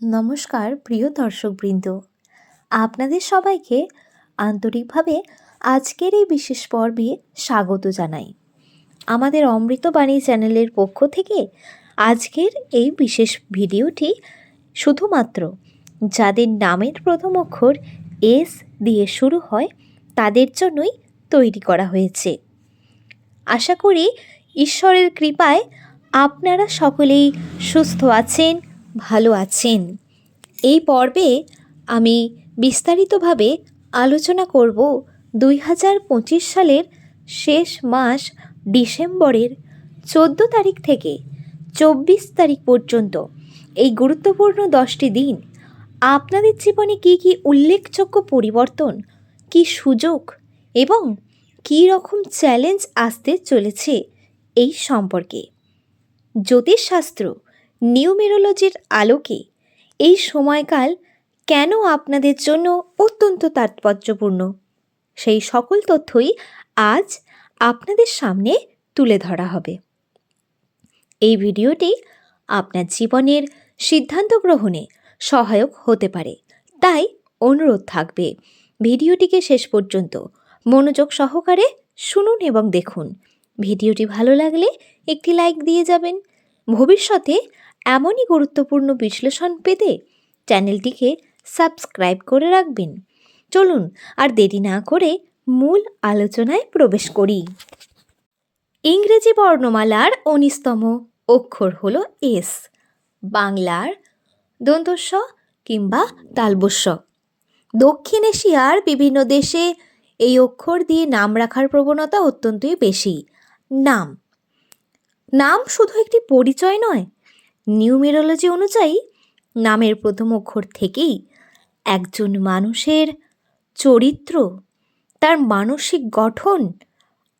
নমস্কার, প্রিয় দর্শকবৃন্দ। আপনাদের সবাইকে আন্তরিকভাবে আজকের এই বিশেষ পর্বে স্বাগত জানাই। আমাদের অমৃতবাণী চ্যানেলের পক্ষ থেকে আজকের এই বিশেষ ভিডিওটি শুধুমাত্র যাদের নামের প্রথম অক্ষর এস দিয়ে শুরু হয়, তাদের জন্যই তৈরি করা হয়েছে। আশা করি ঈশ্বরের কৃপায় আপনারা সকলেই সুস্থ আছেন ভালো আছেন। এই পর্বে আমি বিস্তারিতভাবে আলোচনা করব দুই হাজার পঁচিশ সালের শেষ মাস ডিসেম্বরের চোদ্দ তারিখ থেকে চব্বিশ তারিখ পর্যন্ত। এই গুরুত্বপূর্ণ দশটি দিন আপনাদের জীবনে কী কী উল্লেখযোগ্য পরিবর্তন, কী সুযোগ এবং কী রকম চ্যালেঞ্জ আসতে চলেছে এই সম্পর্কে। জ্যোতিষশাস্ত্র নিউমেরোলজির আলোকে এই সময়কাল কেন আপনাদের জন্য অত্যন্ত তাৎপর্যপূর্ণ? সেই সকল তথ্যই আজ আপনাদের সামনে তুলে ধরা হবে। এই ভিডিওটি আপনার জীবনের সিদ্ধান্ত গ্রহণে সহায়ক হতে পারে, তাই অনুরোধ থাকবে। ভিডিওটিকে শেষ পর্যন্ত মনোযোগ সহকারে শুনুন এবং দেখুন। ভিডিওটি ভালো লাগলে একটি লাইক দিয়ে যাবেন। ভবিষ্যতে এমনই গুরুত্বপূর্ণ বিশ্লেষণ পেতে চ্যানেলটিকে সাবস্ক্রাইব করে রাখবেন। চলুন, আর দেরি না করে মূল আলোচনায় প্রবেশ করি। ইংরেজি বর্ণমালার উনিশতম অক্ষর হল এস, বাংলার দন্তস্ব কিংবা তালবস্য দক্ষিণ এশিয়ার বিভিন্ন দেশে এই অক্ষর দিয়ে নাম রাখার প্রবণতা অত্যন্তই বেশি। নাম। নাম শুধু একটি পরিচয় নয় নিউমেরোলজি অনুযায়ী, নামের প্রথম অক্ষর থেকেই একজন মানুষের চরিত্র, তার মানসিক গঠন,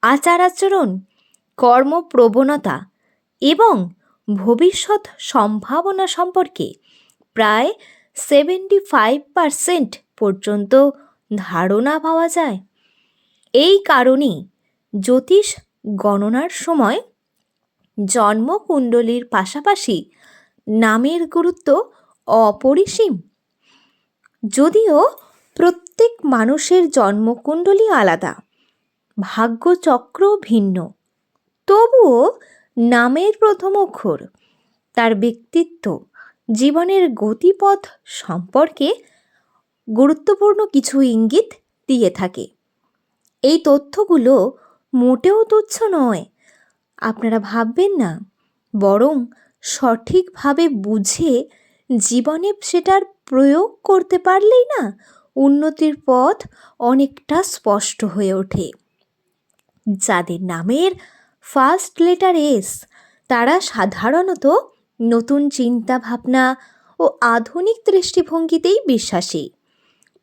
আচার আচরণ কর্মপ্রবণতা এবং ভবিষ্যৎ সম্ভাবনা সম্পর্কে প্রায় সেভেন্টি ফাইভ পারসেন্ট পর্যন্ত ধারণা পাওয়া যায়। এই কারণেই জ্যোতিষ গণনার সময় জন্মকুণ্ডলীর পাশাপাশি নামের গুরুত্ব অপরিসীম। যদিও প্রত্যেক মানুষের জন্মকুণ্ডলী আলাদা, ভাগ্যচক্র ভিন্ন। তবুও নামের প্রথম অক্ষর, তার ব্যক্তিত্ব, জীবনের গতিপথ সম্পর্কে গুরুত্বপূর্ণ কিছু ইঙ্গিত দিয়ে থাকে। এই তথ্যগুলো মোটেও তুচ্ছ নয়, আপনারা ভাববেন না, বরং সঠিকভাবে বুঝে জীবনে সেটার প্রয়োগ করতে পারলেই না উন্নতির পথ অনেকটা স্পষ্ট হয়ে ওঠে। যাদের নামের ফার্স্ট লেটার এস তারা সাধারণত নতুন চিন্তা ভাবনা ও আধুনিক দৃষ্টিভঙ্গিতেই বিশ্বাসী।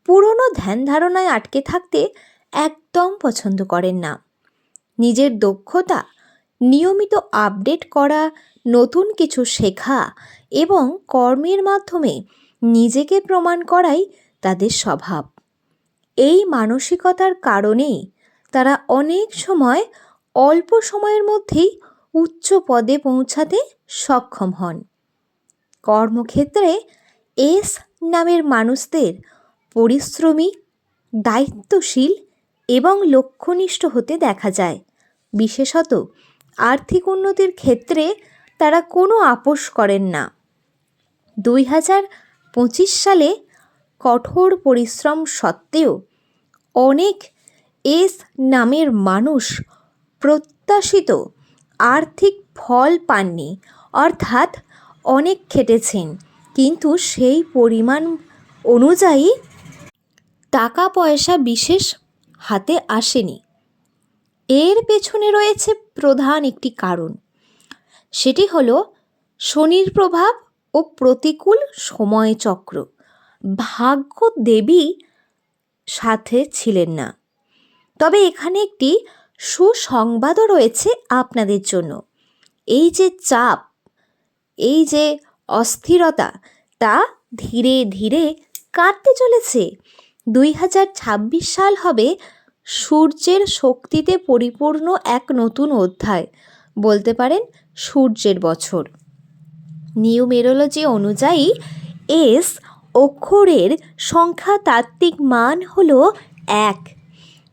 পুরনো ধ্যান ধারণায় আটকে থাকতে একদম পছন্দ করেন না। নিজের দক্ষতা নিয়মিত আপডেট করা, নতুন কিছু শেখা এবং কর্মের মাধ্যমে নিজেকে প্রমাণ করাই তাদের স্বভাব। এই মানসিকতার কারণেই তারা অনেক সময় অল্প সময়ের মধ্যেই উচ্চ পদে পৌঁছাতে সক্ষম হন। কর্মক্ষেত্রে এস নামের মানুষদের পরিশ্রমী, দায়িত্বশীল এবং লক্ষ্যনিষ্ঠ হতে দেখা যায়। বিশেষত আর্থিক উন্নতির ক্ষেত্রে তারা কোনো আপোষ করেন না। দুই হাজার পঁচিশ সালে কঠোর পরিশ্রম সত্ত্বেও অনেক এস নামের মানুষ প্রত্যাশিত আর্থিক ফল পাননি, অর্থাৎ অনেক খেটেছেন। কিন্তু সেই পরিমাণ অনুযায়ী টাকা পয়সা বিশেষ হাতে আসেনি। এর পেছনে রয়েছে প্রধান একটি কারণ। সেটি হলো শনির প্রভাব ও প্রতিকূল সময়চক্র ভাগ্য দেবী সাথে ছিলেন না। তবে এখানে একটি সুসংবাদও রয়েছে আপনাদের জন্য। এই যে চাপ, এই যে অস্থিরতা, তা ধীরে ধীরে কাটতে চলেছে। দুই হাজার ছাব্বিশ সাল হবে সূর্যের শক্তিতে পরিপূর্ণ এক নতুন অধ্যায়, বলতে পারেন সূর্যের বছর। নিউমেরোলজি অনুযায়ী, এস অক্ষরের সংখ্যাতাত্ত্বিক মান হল এক,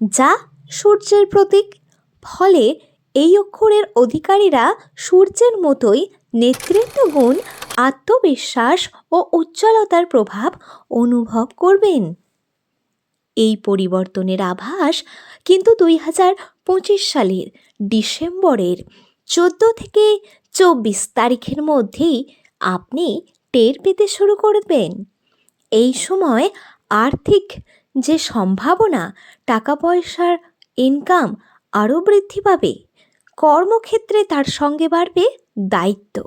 যা সূর্যের প্রতীক। ফলে এই অক্ষরের অধিকারীরা সূর্যের মতোই নেতৃত্ব গুণ, আত্মবিশ্বাস ও উজ্জ্বলতার প্রভাব অনুভব করবেন। এই পরিবর্তনের আভাস কিন্তু দুই হাজার পঁচিশ সালের ডিসেম্বরের চোদ্দ থেকে চব্বিশ তারিখের মধ্যেই আপনি টের পেতে শুরু করবেন। এই সময় আর্থিক যে সম্ভাবনা টাকা পয়সার ইনকাম আরও বৃদ্ধি পাবে। কর্মক্ষেত্রে তার সঙ্গে বাড়বে দায়িত্ব।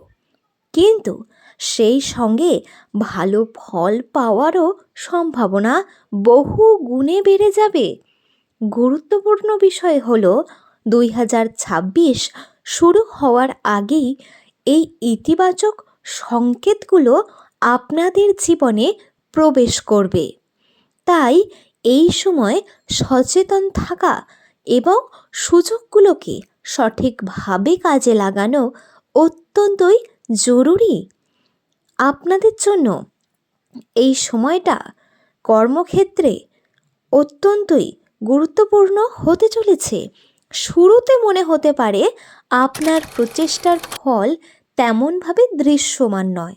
কিন্তু সেই সঙ্গে ভালো ফল পাওয়ারও সম্ভাবনা বহু গুণে বেড়ে যাবে। গুরুত্বপূর্ণ বিষয় হল, দুই হাজার ছাব্বিশ শুরু হওয়ার আগেই এই ইতিবাচক সংকেতগুলো আপনাদের জীবনে প্রবেশ করবে। তাই এই সময় সচেতন থাকা এবং সুযোগগুলোকে সঠিকভাবে কাজে লাগানো অত্যন্তই জরুরি। আপনাদের জন্য এই সময়টা কর্মক্ষেত্রে অত্যন্তই গুরুত্বপূর্ণ হতে চলেছে। শুরুতে মনে হতে পারে আপনার প্রচেষ্টার ফল তেমনভাবে দৃশ্যমান নয়।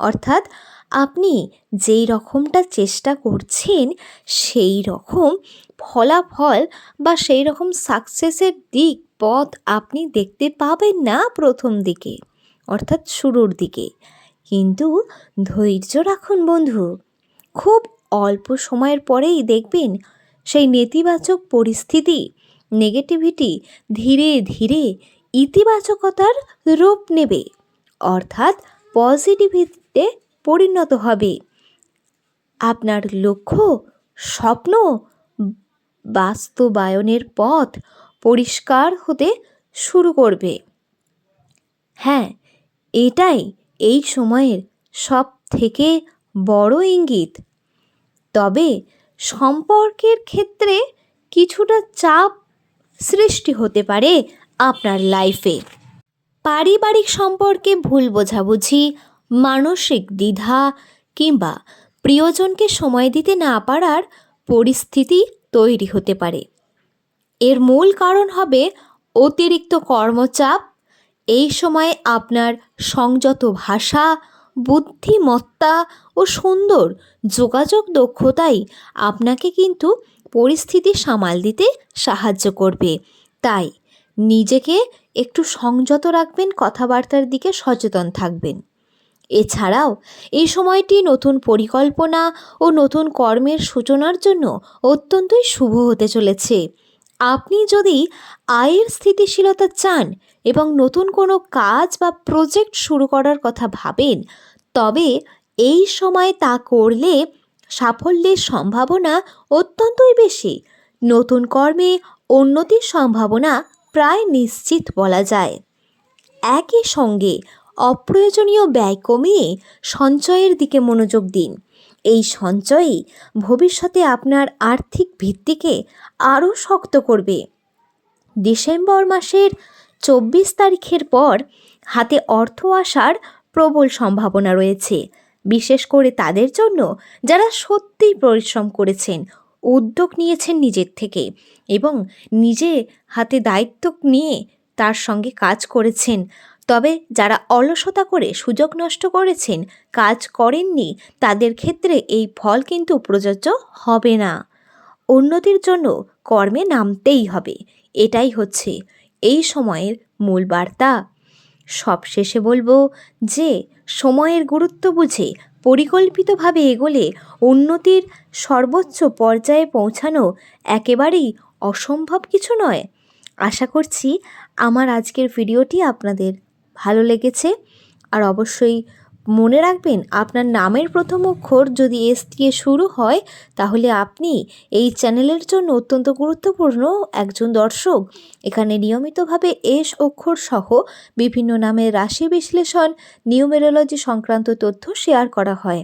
অর্থাৎ আপনি যেই রকমটা চেষ্টা করছেন, সেই রকম ফলাফল বা সেই রকম সাকসেসের দিক, পথ আপনি দেখতে পাবেন না প্রথম দিকে, অর্থাৎ শুরুর দিকে। কিন্তু ধৈর্য রাখুন বন্ধু। খুব অল্প সময়ের পরেই দেখবেন সেই নেতিবাচক পরিস্থিতি নেগেটিভিটি ধীরে ধীরে ইতিবাচকতার রূপ নেবে। অর্থাৎ পজিটিভিটিতে পরিণত হবে। আপনার লক্ষ্য, স্বপ্ন বাস্তবায়নের পথ পরিষ্কার হতে শুরু করবে। হ্যাঁ এটাই এই সময়ের সব থেকে বড় ইঙ্গিত। তবে সম্পর্কের ক্ষেত্রে কিছুটা চাপ সৃষ্টি হতে পারে আপনার লাইফে। পারিবারিক সম্পর্কে ভুল বোঝাবুঝি, মানসিক দ্বিধা কিংবা প্রিয়জনকে সময় দিতে না পারার পরিস্থিতি তৈরি হতে পারে। এর মূল কারণ হবে অতিরিক্ত কর্মচাপ এই সময় আপনার সংযত ভাষা, বুদ্ধিমত্তা ও সুন্দর যোগাযোগ দক্ষতাই আপনাকে কিন্তু পরিস্থিতি সামাল দিতে সাহায্য করবে। তাই নিজেকে একটু সংযত রাখবেন, কথাবার্তার দিকে সচেতন থাকবেন। এছাড়াও এই সময়টি নতুন পরিকল্পনা ও নতুন কর্মের সূচনার জন্য অত্যন্তই শুভ হতে চলেছে। আপনি যদি আয়ের স্থিতিশীলতা চান এবং নতুন কোনো কাজ বা প্রজেক্ট শুরু করার কথা ভাবেন, তবে এই সময় তা করলে সাফল্যের সম্ভাবনা অত্যন্তই বেশি। নতুন কর্মে উন্নতির সম্ভাবনা প্রায় নিশ্চিত বলা যায়। একই সঙ্গে অপ্রয়োজনীয় ব্যয় কমিয়ে সঞ্চয়ের দিকে মনোযোগ দিন। এই সঞ্চয়ই ভবিষ্যতে আপনার আর্থিক ভিত্তিকে আরও শক্ত করবে। ডিসেম্বর মাসের চব্বিশ তারিখের পর হাতে অর্থ আসার প্রবল সম্ভাবনা রয়েছে, বিশেষ করে তাদের জন্য যারা সত্যিই পরিশ্রম করেছেন, উদ্যোগ নিয়েছেন নিজের থেকে এবং নিজে হাতে দায়িত্ব নিয়ে তার সঙ্গে কাজ করেছেন। তবে যারা অলসতা করে সুযোগ নষ্ট করেছেন, কাজ করেননি, তাদের ক্ষেত্রে এই ফল কিন্তু প্রযোজ্য হবে না। উন্নতির জন্য কর্মে নামতেই হবে। এটাই হচ্ছে এই সময়ের মূল বার্তা। সবশেষে বলব যে, সময়ের গুরুত্ব বুঝে পরিকল্পিতভাবে এগোলে উন্নতির সর্বোচ্চ পর্যায়ে পৌঁছানো একেবারেই অসম্ভব কিছু নয়। আশা করছি আমার আজকের ভিডিওটি আপনাদের ভালো লেগেছে। আর অবশ্যই মনে রাখবেন, আপনার নামের প্রথম অক্ষর যদি এস দিয়ে শুরু হয়, তাহলে আপনি এই চ্যানেলের জন্য অত্যন্ত গুরুত্বপূর্ণ একজন দর্শক। এখানে নিয়মিতভাবে এস অক্ষর সহ বিভিন্ন নামের রাশি বিশ্লেষণ, নিউমেরোলজি সংক্রান্ত তথ্য শেয়ার করা হয়।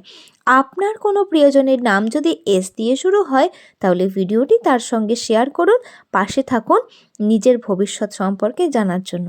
আপনার কোনো প্রিয়জনের নাম যদি এস দিয়ে শুরু হয়, তাহলে ভিডিওটি তার সঙ্গে শেয়ার করুন, পাশে থাকুন নিজের ভবিষ্যৎ সম্পর্কে জানার জন্য।